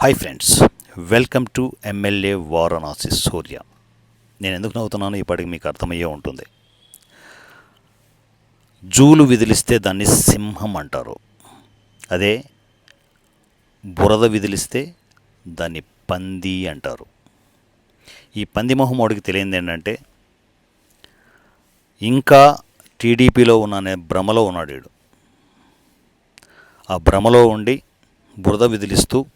Hi friends welcome to MLA Varanasi Surya నేను ఎందుకు నవ్వుతున్నాను ఇప్పటికి మీకు అర్థమయ్యే ఉంటుంది. జూలు విదిలిస్తే దాన్ని సింహం అంటారు. అదే బురద విదిలిస్తే దాన్ని పంది అంటారు. ఈ పంది మొహమోడికి తెలియంది ఏంటంటే ఇంకా టీడీపీలో ఉన్న భ్రమలో ఉన్నాడు ఆ భ్రమలో ఉండి బురద విదిలిస్తూ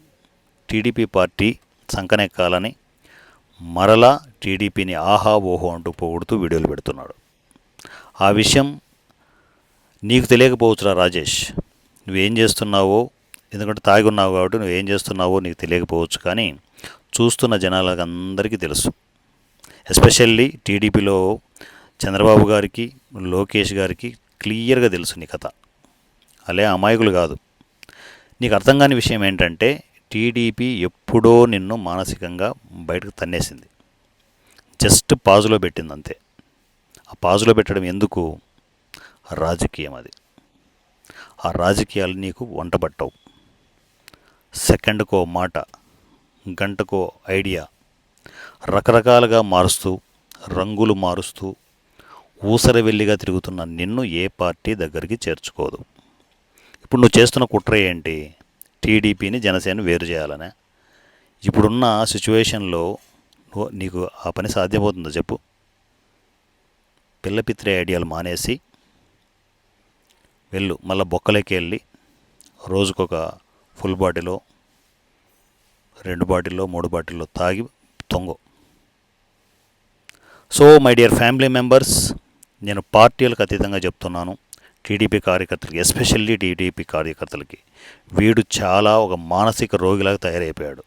టీడీపీ పార్టీ సంకనెక్కాలని మరలా టీడీపీని ఆహా ఓహో అంటూ పొగుడుతూ వీడియోలు పెడుతున్నాడు. ఆ విషయం నీకు తెలియకపోవచ్చురా రాజేష్. నువ్వేం చేస్తున్నావో ఎందుకంటే తాగి ఉన్నావు కాబట్టి నువ్వేం చేస్తున్నావో నీకు తెలియకపోవచ్చు కానీ చూస్తున్న జనాలకు అందరికీ తెలుసు. ఎస్పెషల్లీ టీడీపీలో చంద్రబాబు గారికి లోకేష్ గారికి క్లియర్గా తెలుసు నీ కథ. అలే అమాయకులు కాదు. నీకు అర్థం కాని విషయం ఏంటంటే టీడీపీ ఎప్పుడో నిన్ను మానసికంగా బయటకు తన్నేసింది. జస్ట్ పాజులో పెట్టింది అంతే. ఆ పాజులో పెట్టడం ఎందుకు? రాజకీయం అది. ఆ రాజకీయాలు నీకు వంటబట్టవు. సెకండ్కో మాట గంటకో ఐడియా రకరకాలుగా మారుస్తూ రంగులు మారుస్తూ ఊసరవెల్లిగా తిరుగుతున్న నిన్ను ఏ పార్టీ దగ్గరికి చేర్చుకోదు. ఇప్పుడు నువ్వు చేస్తున్న కుట్ర ఏంటి? టీడీపీని జనసేన వేరు చేయాలనే. ఇప్పుడున్న సిచ్యువేషన్లో నీకు ఆ పని సాధ్యమవుతుందో చెప్పు. పిల్లపిత్రే ఐడియాలు మానేసి వెళ్ళు మళ్ళీ బొక్కలోకి వెళ్ళి రోజుకొక ఫుల్ బాటిలో రెండు బాటిల్లో మూడు బాటిల్లో తాగి తొంగో. So my dear family members నేను పార్టీలకు అతీతంగా చెప్తున్నాను. టీడీపీ కార్యకర్తలకి ఎస్పెషల్లీ టీడీపీ కార్యకర్తలకి వీడు చాలా ఒక మానసిక రోగిలాగా తయారైపోయాడు.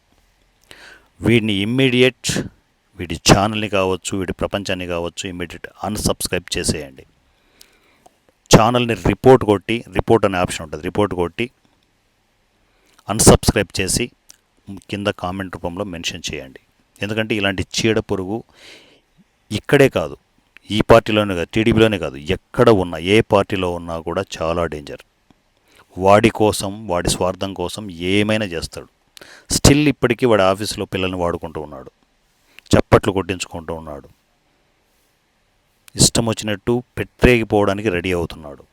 వీడిని ఇమ్మీడియట్ వీడి ఛానల్ని కావచ్చు వీడి ప్రపంచాన్ని కావచ్చు ఇమ్మీడియట్ అన్సబ్స్క్రైబ్ చేసేయండి. ఛానల్ని రిపోర్ట్ కొట్టి రిపోర్ట్ అనే ఆప్షన్ ఉంటుంది. రిపోర్ట్ కొట్టి అన్సబ్స్క్రైబ్ చేసి కింద కామెంట్ రూపంలో మెన్షన్ చేయండి. ఎందుకంటే ఇలాంటి చీడ పురుగు ఇక్కడే కాదు. ఈ పార్టీలోనే కాదు టీడీపీలోనే కాదు ఎక్కడ ఉన్నా ఏ పార్టీలో ఉన్నా కూడా చాలా డేంజర్. వాడి కోసం వాడి స్వార్థం కోసం ఏమైనా చేస్తాడు. స్టిల్ ఇప్పటికీ వాడి ఆఫీసులో పిల్లల్ని వాడుకుంటూ ఉన్నాడు. చప్పట్లు కొట్టించుకుంటూ ఉన్నాడు. ఇష్టం వచ్చినట్టు పెట్టేగిపోవడానికి రెడీ అవుతున్నాడు.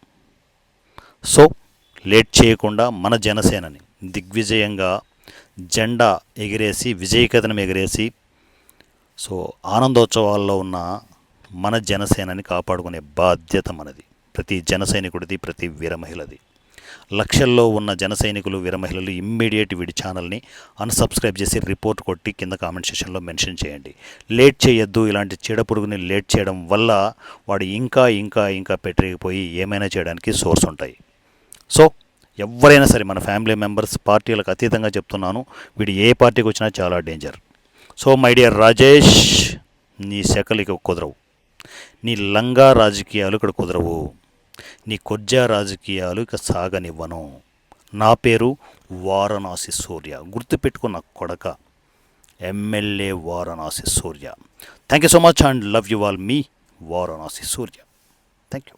సో లేట్ చేయకుండా మన జనసేనని దిగ్విజయంగా జెండా ఎగిరేసి విజయకథనం ఎగిరేసి సో ఆనందోత్సవాల్లో ఉన్న మన జనసేనని కాపాడుకునే బాధ్యత మనది. ప్రతి జన సైనికుడిది ప్రతి వీర మహిళది లక్షల్లో ఉన్న జన సైనికులు వీర మహిళలు ఇమ్మీడియట్ వీడి ఛానల్ని అన్సబ్స్క్రైబ్ చేసి రిపోర్ట్ కొట్టి కింద కామెంట్ సెషన్లో మెన్షన్ చేయండి. లేట్ చేయొద్దు ఇలాంటి చీడపురుగుని లేట్ చేయడం వల్ల వాడు ఇంకా ఇంకా ఇంకా పెట్టిపోయి ఏమైనా చేయడానికి సోర్స్ ఉంటాయి. సో ఎవరైనా సరే మన ఫ్యామిలీ మెంబర్స్ పార్టీలకు అతీతంగా చెప్తున్నాను వీడు ఏ పార్టీకి వచ్చినా చాలా danger. So my dear Rajesh నీ శకలికి కుదరవు. నీ లంగా రాజకీయాలు ఇక్కడ కుదరవు. నీ కొజ్జా రాజకీయాలు ఇక సాగనివ్వను. నా పేరు వారణాసి సూర్య. గుర్తుపెట్టుకున్న కొడక. MLA Varanasi Surya. Thank you so much and love you all me Varanasi Surya. Thank you